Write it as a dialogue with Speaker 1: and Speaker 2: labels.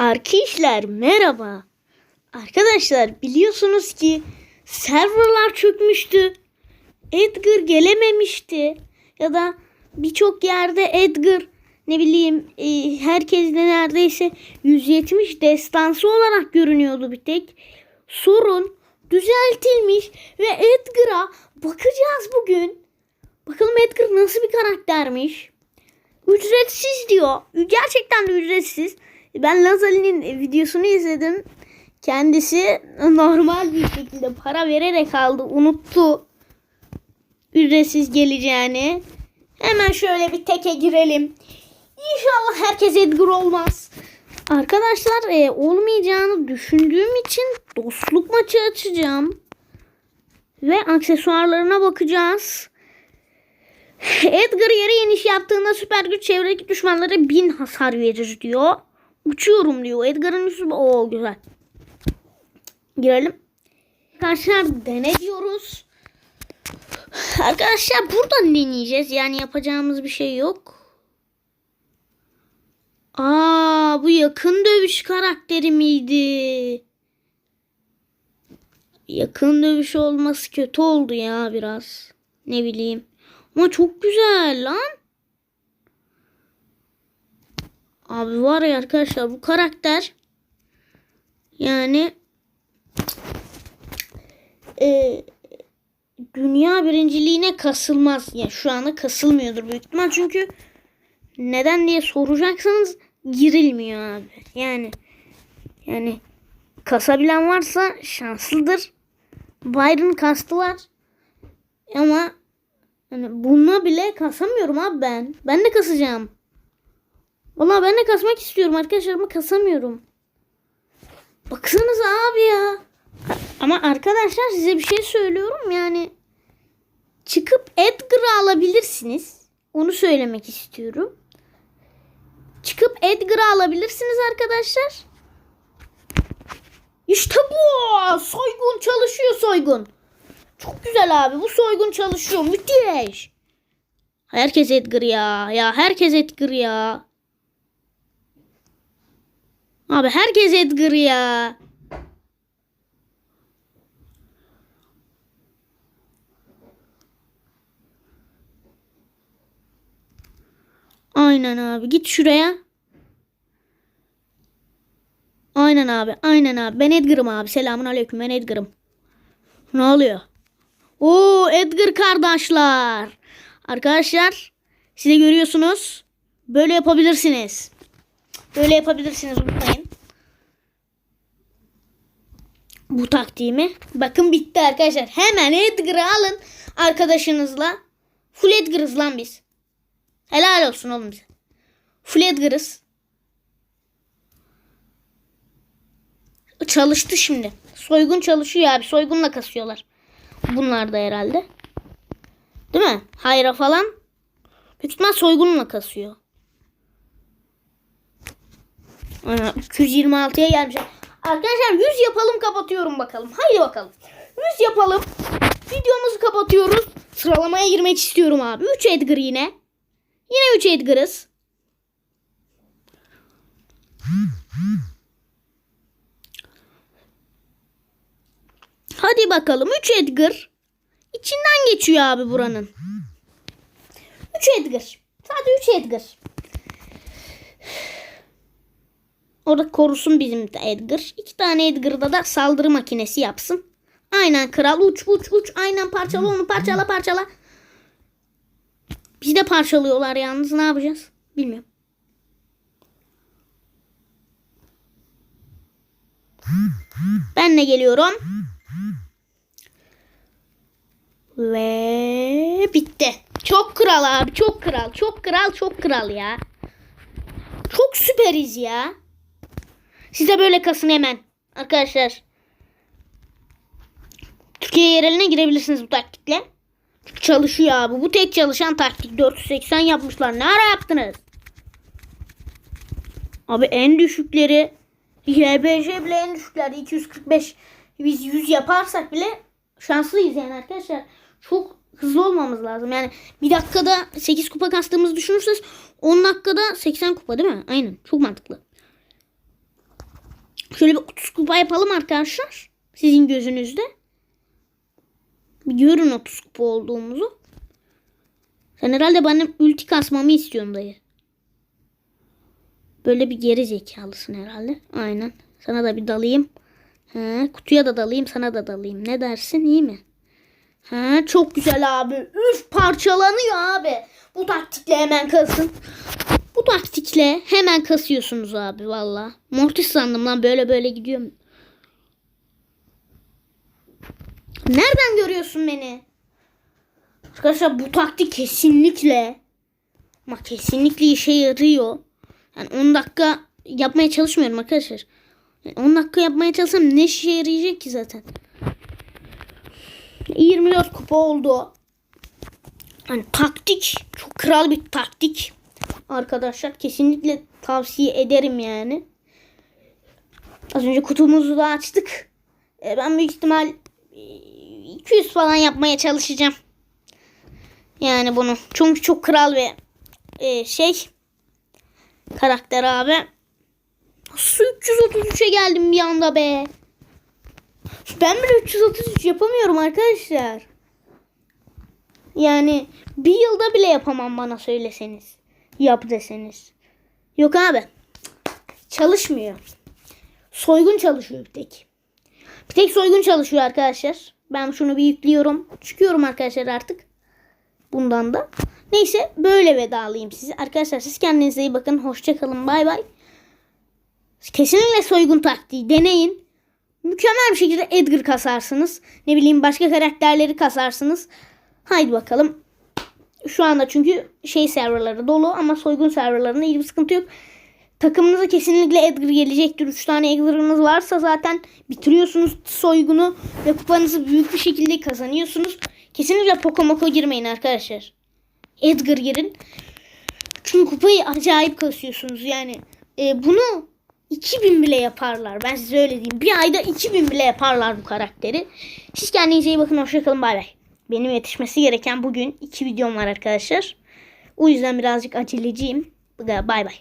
Speaker 1: Arkadaşlar merhaba. Arkadaşlar biliyorsunuz ki serverlar çökmüştü. Edgar gelememişti. Ya da birçok yerde Edgar ne bileyim e, herkes de neredeyse 170 destansı olarak görünüyordu bir tek. Sorun düzeltilmiş ve Edgar'a bakacağız bugün. Bakalım Edgar nasıl bir karaktermiş. Ücretsiz diyor. Gerçekten de ücretsiz. Ben Lazali'nin videosunu izledim. Kendisi normal bir şekilde para vererek aldı. Unuttu. Ücretsiz geleceğini. Hemen şöyle bir teke girelim. İnşallah herkes Edgar olmaz. Arkadaşlar e, olmayacağını düşündüğüm için dostluk maçı açacağım. Ve aksesuarlarına bakacağız. Edgar yere iniş yaptığında süper güç çevredeki düşmanlara 1000 hasar verir diyor. Uçuyorum diyor. Edgar'ın üstü... Oo güzel. Girelim. Arkadaşlar dene diyoruz. Arkadaşlar buradan deneyeceğiz. Yani yapacağımız bir şey yok. Aa bu yakın dövüş karakteri miydi? Yakın dövüş olması kötü oldu ya biraz. Ne bileyim. Ama çok güzel lan. Abi var ya arkadaşlar bu karakter yani e, dünya birinciliğine kasılmaz. Yani şu anda kasılmıyordur büyük ihtimal çünkü neden diye soracaksanız girilmiyor abi. Yani yani kasabilen varsa şanslıdır. Byron kastılar. Ama yani buna bile kasamıyorum abi ben. Ben de kasacağım. Valla ben de kasmak istiyorum arkadaşlar ama kasamıyorum. Baksanıza abi ya. Ama arkadaşlar size bir şey söylüyorum yani. Çıkıp Edgar'ı alabilirsiniz. Onu söylemek istiyorum. Çıkıp Edgar'ı alabilirsiniz arkadaşlar. İşte bu. Soygun çalışıyor soygun. Çok güzel abi. Bu soygun çalışıyor. Müthiş. Herkes Edgar ya. Ya herkes Edgar ya. Abi herkes Edgar ya. Aynen abi. Git şuraya. Aynen abi. Aynen abi. Ben Edgar'ım abi. Selamun aleyküm. Ben Edgar'ım. Ne oluyor? Oo Edgar kardeşler. Arkadaşlar size görüyorsunuz. Böyle yapabilirsiniz. Böyle yapabilirsiniz unutmayın. Bu taktiğimi. Bakın bitti arkadaşlar. Hemen Edgar'ı alın arkadaşınızla. Full Edgar'ız lan biz. Helal olsun oğlum bize. Full Edgar'ız. Çalıştı şimdi. Soygun çalışıyor abi. Soygunla kasıyorlar. Bunlar da herhalde. Değil mi? Hayra falan. Büyük ihtimal soygunla kasıyor. Ana, 226'ya gelmiş. Arkadaşlar 100 yapalım kapatıyorum bakalım. Haydi bakalım. 100 yapalım. Videomuzu kapatıyoruz. Sıralamaya girmek istiyorum abi. 3 Edgar yine. Yine 3 Edgar'ız. Hadi bakalım 3 Edgar. İçinden geçiyor abi buranın. 3 Edgar. Sadece 3 Edgar. Orada korusun bizim Edgar. İki tane Edgar'da da saldırı makinesi yapsın. Aynen kral uç uç uç. Aynen parçala onu parçala parçala. Bizi de parçalıyorlar yalnız ne yapacağız? Bilmiyorum. Ben de geliyorum. Ve bitti. Çok kral abi. Çok kral. Çok kral. Çok kral ya. Çok süperiz ya. Size böyle kasın hemen. Arkadaşlar. Türkiye yereline girebilirsiniz bu taktikle. Çalışıyor abi. Bu tek çalışan taktik. 480 yapmışlar. Ne ara yaptınız? Abi en düşükleri YBJ bile en düşükleri 245. Biz 100 yaparsak bile şanslıyız yani arkadaşlar. Çok hızlı olmamız lazım. Yani bir dakikada 8 kupa kastığımızı düşünürseniz 10 dakikada 80 kupa değil mi? Aynen. Çok mantıklı. Şöyle bir 30 kupa yapalım arkadaşlar. Sizin gözünüzde. Bir görün 30 kupa olduğumuzu. Sen herhalde benim ulti kasmamı istiyorsun dayı. Böyle bir geri zekalısın herhalde. Aynen. Sana da bir dalayım. He, kutuya da dalayım sana da dalayım. Ne dersin iyi mi? He, çok güzel abi. Üf parçalanıyor abi. Bu taktikle hemen kasın. Bu taktikle hemen kasıyorsunuz abi valla. Mortis sandım lan böyle böyle gidiyorum. Nereden görüyorsun beni? Arkadaşlar bu taktik kesinlikle ama kesinlikle işe yarıyor. Yani 10 dakika yapmaya çalışmıyorum arkadaşlar. Yani 10 dakika yapmaya çalışsam ne işe yarayacak ki zaten. 24 kupa oldu. Yani taktik çok kral bir taktik. Arkadaşlar kesinlikle tavsiye ederim yani. Az önce kutumuzu da açtık. E, ben büyük ihtimal e, 200 falan yapmaya çalışacağım. Yani bunu. Çünkü çok kral ve e, şey karakter abi. Nasıl 333'e geldim bir anda be. Ben bile 333 yapamıyorum arkadaşlar. Yani bir yılda bile yapamam bana söyleseniz. Yap deseniz. Yok abi. Çalışmıyor. Soygun çalışıyor bir tek. Bir tek soygun çalışıyor arkadaşlar. Ben şunu bir yüklüyorum. Çıkıyorum arkadaşlar artık. Bundan da. Neyse böyle vedalayayım sizi. Arkadaşlar siz kendinize iyi bakın. Hoşçakalın. Bay bay. Kesinlikle soygun taktiği deneyin. Mükemmel bir şekilde Edgar kasarsınız. Ne bileyim başka karakterleri kasarsınız. Haydi bakalım. Şu anda çünkü şey serverları dolu ama soygun serverlarında iyi bir sıkıntı yok. Takımınıza kesinlikle Edgar gelecektir. 3 tane Edgar'ınız varsa zaten bitiriyorsunuz soygunu ve kupanızı büyük bir şekilde kazanıyorsunuz. Kesinlikle Pokomoko girmeyin arkadaşlar. Edgar girin. Çünkü kupayı acayip kasıyorsunuz. Yani e, bunu 2000 bile yaparlar. Ben size öyle diyeyim. Bir ayda 2000 bile yaparlar bu karakteri. Siz kendinize iyi bakın. Hoşçakalın. Bay bay. Benim yetişmesi gereken bugün iki videom var arkadaşlar. O yüzden birazcık aceleciyim. Bay bay.